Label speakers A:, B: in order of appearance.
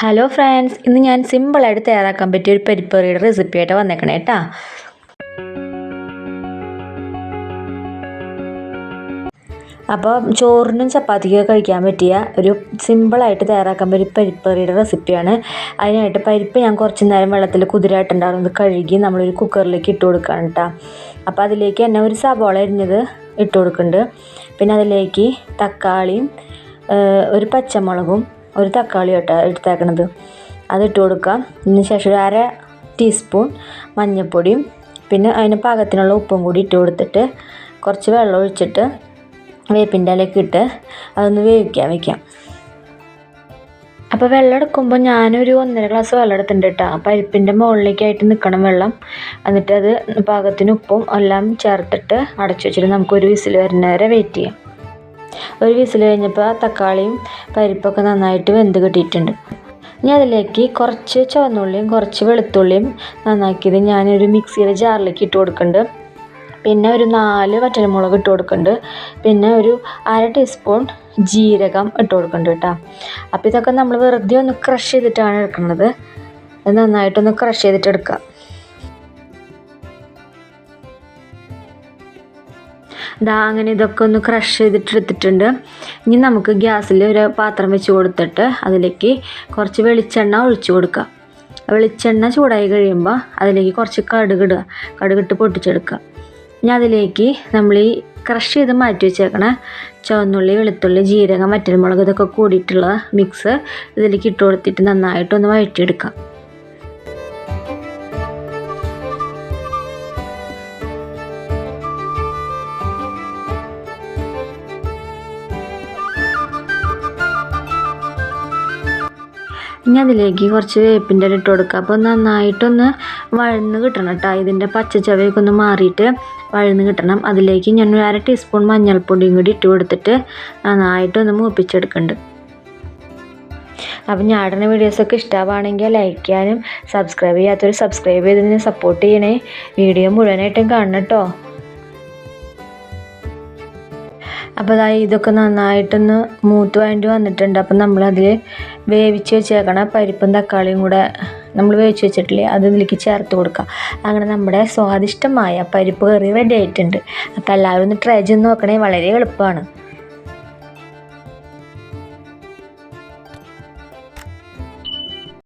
A: Hello friends ഇന്ന് ഞാൻ സിമ്പിളായിട്ട് തയ്യാറാക്കാൻ പറ്റിയ ഒരു പരിപ്പറിയുടെ റെസിപ്പി ആയിട്ട് വന്നേക്കണേ കേട്ടാ. അപ്പോൾ ചോറിനും ചപ്പാത്തിക്കൊക്കെ കഴിക്കാൻ പറ്റിയ ഒരു സിമ്പിളായിട്ട് തയ്യാറാക്കാൻ പറ്റിയ പരിപ്പറിയുടെ റെസിപ്പിയാണ് അതിനായിട്ട് പരിപ്പ് ഞാൻ കുറച്ച് നേരം വെള്ളത്തിൽ കുതിരായിട്ടുണ്ടാകുന്നത് കഴുകി നമ്മളൊരു കുക്കറിലേക്ക് ഇട്ട് കൊടുക്കുകയാണ് കേട്ടോ. അപ്പോൾ അതിലേക്ക് തന്നെ ഒരു സവോള അരിഞ്ഞത് ഇട്ട് കൊടുക്കുന്നുണ്ട്. പിന്നെ അതിലേക്ക് തക്കാളിയും ഒരു പച്ചമുളകും ഒരു തക്കാളി ഇട്ട എടുത്തേക്കണത്. അതിട്ട് കൊടുക്കാം അതിന് ശേഷം ഒരു അര ടീസ്പൂൺ മഞ്ഞൾപ്പൊടിയും പിന്നെ അതിന് പാകത്തിനുള്ള ഉപ്പും കൂടി ഇട്ട് കൊടുത്തിട്ട് കുറച്ച് വെള്ളം ഒഴിച്ചിട്ട് വേപ്പിന്റെ ഇലയൊക്കെ ഇട്ട് അതൊന്ന് വേവിക്കാൻ വെക്കാം. അപ്പോൾ വെള്ളം എടുക്കുമ്പോൾ ഞാനൊരു ഒന്നര ഗ്ലാസ് വെള്ളം എടുത്തിട്ടുണ്ട് കേട്ടോ. പരിപ്പിന്റെ മുകളിലേക്കായിട്ട് നിൽക്കണം വെള്ളം. എന്നിട്ട് അത് പാകത്തിന് ഉപ്പും എല്ലാം ചേർത്തിട്ട് അടച്ചു വെച്ചിട്ട് നമുക്കൊരു വിസിൽ വരുന്നവരെ വെയിറ്റ് ചെയ്യാം. ഒരു വിസിൽ കഴിഞ്ഞപ്പോൾ തക്കാളിയും പരിപ്പൊക്കെ നന്നായിട്ട് വെന്ത് കിട്ടിയിട്ടുണ്ട്. ഇനി അതിലേക്ക് കുറച്ച് ചുവന്നുള്ളിയും കുറച്ച് വെളുത്തുള്ളിയും നന്നാക്കിയത് ഞാനൊരു മിക്സിയുടെ ജാറിലേക്ക് ഇട്ട് കൊടുക്കുന്നുണ്ട്. പിന്നെ ഒരു നാല് വറ്റൽമുളക് ഇട്ട് കൊടുക്കുന്നുണ്ട്. പിന്നെ ഒരു അര ടീസ്പൂൺ ജീരകം ഇട്ട് കൊടുക്കുന്നുണ്ട് കേട്ടോ. അപ്പോൾ ഇതൊക്കെ നമ്മൾ വെറുതെ ഒന്ന് ക്രഷ് ചെയ്തിട്ടാണ് എടുക്കുന്നത്. നന്നായിട്ടൊന്ന് ക്രഷ് ചെയ്തിട്ട് എടുക്കുക ഇതാ അങ്ങനെ ഇതൊക്കെ ഒന്ന് ക്രഷ് ചെയ്തിട്ട് എടുത്തിട്ടുണ്ട്. ഇനി നമുക്ക് ഗ്യാസിൽ ഒരു പാത്രം വെച്ച് കൊടുത്തിട്ട് അതിലേക്ക് കുറച്ച് വെളിച്ചെണ്ണ ഒഴിച്ചു കൊടുക്കുക. വെളിച്ചെണ്ണ ചൂടായി കഴിയുമ്പോൾ അതിലേക്ക് കുറച്ച് കടുക് ഇടുക. കടുകിട്ട് പൊട്ടിച്ചെടുക്കുക. ഇനി അതിലേക്ക് നമ്മൾ ഈ ക്രഷ് ചെയ്ത് മാറ്റി വെച്ചേക്കണ ചുവന്നുള്ളി വെളുത്തുള്ളി ജീരകം വറ്റൽമുളക് ഇതൊക്കെ കൂടിയിട്ടുള്ള മിക്സ് ഇതിലേക്ക് ഇട്ട് കൊടുത്തിട്ട് നന്നായിട്ടൊന്ന് വഴറ്റിയെടുക്കാം ഇനി അതിലേക്ക് കുറച്ച് വേപ്പിന്റെ ഇട്ട് കൊടുക്കുക അപ്പോൾ നന്നായിട്ടൊന്ന് വഴന്ന് കിട്ടണം കേട്ടോ. ഇതിന്റെ പച്ച ചവയൊക്കെ ഒന്ന് മാറിയിട്ട് വഴന്ന് കിട്ടണം. അതിലേക്ക് ഞാൻ ഒരു അര ടീസ്പൂൺ മഞ്ഞൾപ്പൊടിയും കൂടി ഇട്ട് കൊടുത്തിട്ട് നന്നായിട്ടൊന്ന് മൂപ്പിച്ചെടുക്കുന്നുണ്ട് അപ്പം ഞാടുന്ന വീഡിയോസൊക്കെ ഇഷ്ടമാണെങ്കിൽ ലൈക്ക് ചെയ്യാനും സബ്സ്ക്രൈബ് ചെയ്യാത്തവർ സബ്സ്ക്രൈബ് ചെയ്തതിന് സപ്പോർട്ട് ചെയ്യണേ. വീഡിയോ മുഴുവനായിട്ടും കാണണം കേട്ടോ. അപ്പോൾ അതായത് ഇതൊക്കെ നന്നായിട്ടൊന്ന് മൂത്ത് വേണ്ടി വന്നിട്ടുണ്ട്. അപ്പം നമ്മളതിൽ വേവിച്ച് വെച്ചേക്കണ പരിപ്പും തക്കാളിയും കൂടെ നമ്മൾ വേവിച്ച് വെച്ചിട്ടില്ലേ അത് ഇതിലേക്ക് ചേർത്ത് കൊടുക്കുക അങ്ങനെ നമ്മുടെ സ്വാദിഷ്ടമായ പരിപ്പ് കറി റെഡി ആയിട്ടുണ്ട്. അപ്പോൾ എല്ലാവരും ഒന്ന് ട്രൈ ചെയ്ത് നോക്കണേ വളരെ എളുപ്പമാണ്.